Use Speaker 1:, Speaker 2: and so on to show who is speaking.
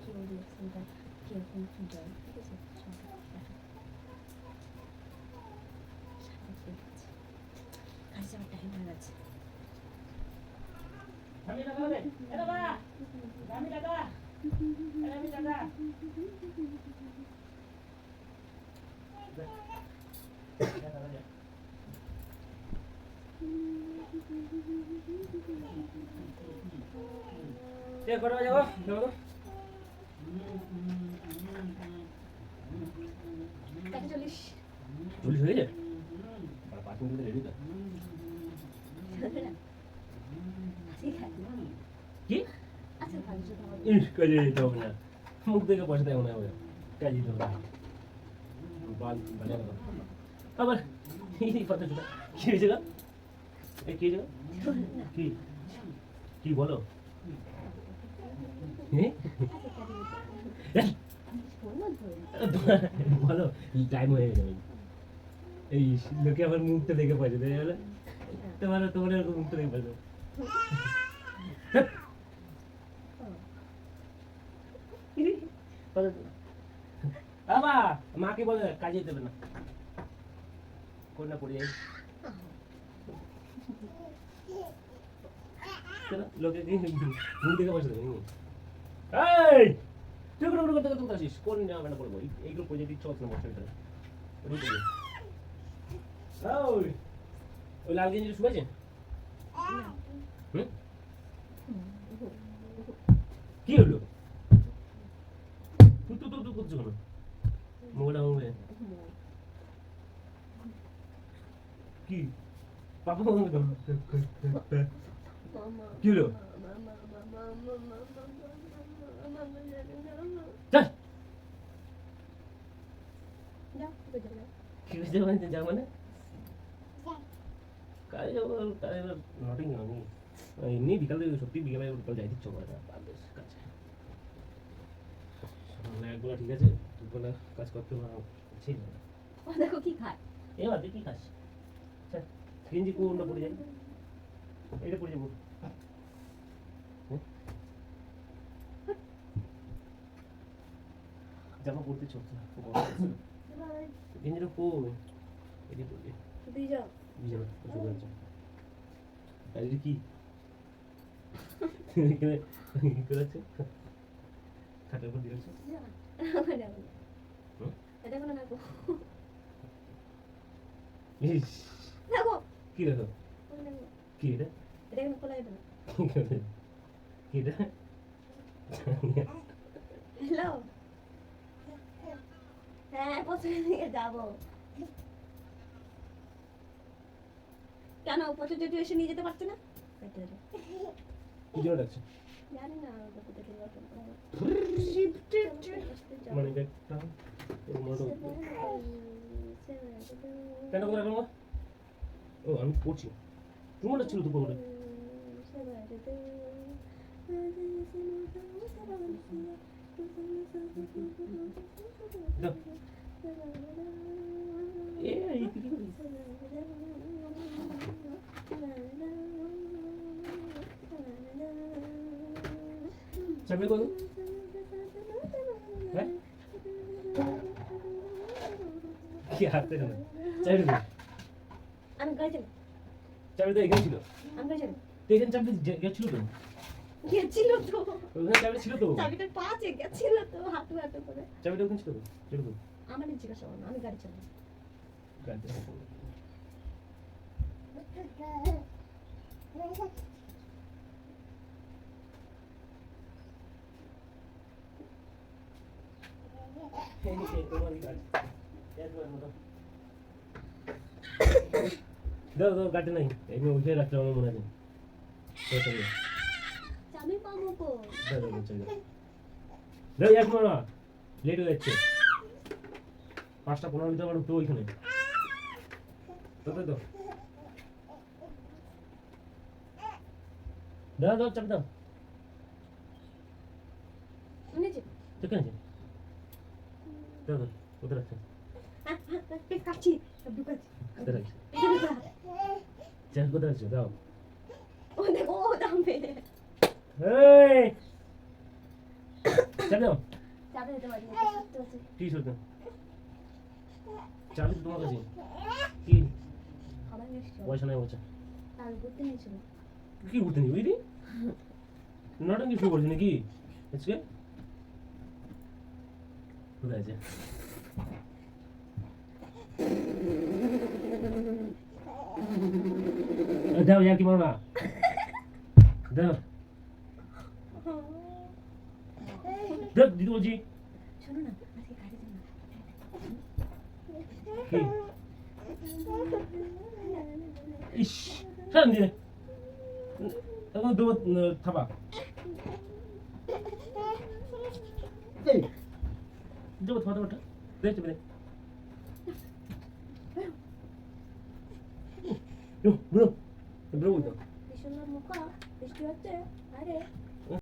Speaker 1: কি ওর রিয়াকশনটা কীরকম কি দেয় ঠিক আছে সব দেখা সাথে ঠিক আছে কাজে আমার টাইম হয়ে গেছে
Speaker 2: আমি টাকা হবে এ বাবা আমি টাকা আমি টাকা কে করে যাব যাব
Speaker 1: কাকে চল্লিশ
Speaker 2: চল্লিশ হয়ে যায় পাঁচ মিনিট রেডি তো
Speaker 1: ঠিক আছে
Speaker 2: কি
Speaker 1: আচ্ছা ভালো ছোট আমার
Speaker 2: ইস কাজে যেতে হবে না। মুখ দেখে পয়সা দেয় মনে হবে কাজে যেতে হবে না। বাল বাজে গেল আবার এই কথা ছিল কি হয়েছে গা এই কি হয়েছে গা? কি? কি বলো? হ্যাঁ? বলো টাইম হয়ে যাবে এই লোকে আমার মুখটা দেখে পয়সা দেয় বলে তোমার তোমার এরকম মুখটা দেখে পয়সা বাবা মাকে বলে কাজে দেবে না। কোন না পড়ে যাই। লোকে মুখ দেখে দেবে নাকি? এই তুই কোনো কোনো কথা কথা আসিস কোন না আমরা বলব এই- এইগুলো পয়সা দিচ্ছ অত ওই লাল গেঞ্জি হুম কি হলো তু তু তু তু করছ কেন মোটা হবে কি পাপা কি হলো
Speaker 1: যাবে
Speaker 2: মানে? যা মানে? কাজে যাব তাহলে নটিং আমি। এমনি বিকালে সত্যি বিকালে বিকাল যাই দিচ্ছ করে না বাদ কাছে মানে একবেলা ঠিক আছে দুবেলা কাজ করতে ঠিক না
Speaker 1: ও দেখো কি খায়।
Speaker 2: এবার তুই কি খাস? চল গেঞ্জি কোনটা পড়ে যাই এটা পড়ে যাব কই এটি পড়বে
Speaker 1: দিয়ে যাও
Speaker 2: বিজয় প্রচুর হয়েছে আর এটা কি? কি করেছে? খাটের উপর দিয়েছে?
Speaker 1: এটা কোনো নাকো
Speaker 2: ইস।
Speaker 1: নাকো
Speaker 2: কি দেখো কি এটা?
Speaker 1: এটা কোনো খোলাই না।
Speaker 2: কি? কি
Speaker 1: হ্যালো। হ্যাঁ পছন্দ দিকে যাব। কেন পছন্দ তুই এসে নিয়ে যেতে পারছি না?
Speaker 2: কি জন্য ডাকছে?
Speaker 1: জানি না ওটা কোথা থেকে রকম করে।
Speaker 2: মানে ব্যাগটা কেন করে রাখলাম ও আমি পড়ছি তোমারটা ছিল তো পড়ে দাও। এ এই কি কি করিস? চাবি কত হ্যাঁ কি হাতে কেন চাবি দে
Speaker 1: আমি গাড়ি চালাই
Speaker 2: চাবি তো এখানে ছিল
Speaker 1: আমি গাড়ি চালাই
Speaker 2: তো এখানে চাবি যে- গেছিল তো
Speaker 1: গেছিল তো।
Speaker 2: ওখানে চাবি ছিল তো?
Speaker 1: চাবিটা পাঁচে গেছিল তো হাঁটু হাঁটু করে।
Speaker 2: চাবিটা ওখানে ছিল তো? ছিল তো?
Speaker 1: আমার জিজ্ঞাসা করো আমি গাড়ি চালাই।
Speaker 2: গাড়ি। দাও দাও গাড়ি নাই। এমনি উঠে রাখলাম আমার মনে আছে দাও, এক মারা। লেট হয়ে যাচ্ছে। পাঁচটা পনেরো মিনিট আমার উঠতো ওইখানে। দাও দাও, দাও। দাও চাপ দাও।
Speaker 1: নিচে।
Speaker 2: আছে দাও
Speaker 1: কাছি
Speaker 2: রাখছো। চাপ কোথায় রাখছো।
Speaker 1: ও দেখো ও দামে
Speaker 2: এই চাবি দাও
Speaker 1: চাপে দিতে পারি না, সত্যি বলছি।
Speaker 2: কি সত্যি চাবি তো তোমার কাছে কি
Speaker 1: আমার নিশ্চয়
Speaker 2: পয়সা নেই বলছে
Speaker 1: কাল ঘুরতে নিয়েছিল
Speaker 2: কি ঘুরতে নিবি রে নটঙ্কি শুরু করছি নাকি আজকে কোথায় আছে এ, দাও ইয়ার কি মারো না দাও দাও দিদি বলছি
Speaker 1: শোনো না আজকে গাড়ি যাব না
Speaker 2: কি ইস সারান দিয়ে এখন দেবো থাবা এই দেবো থাবা থাবাটা দে চেপে দে বেরো বেরো বেরো বলতো
Speaker 1: কি সুন্দর মুখ বৃষ্টি হচ্ছে আরে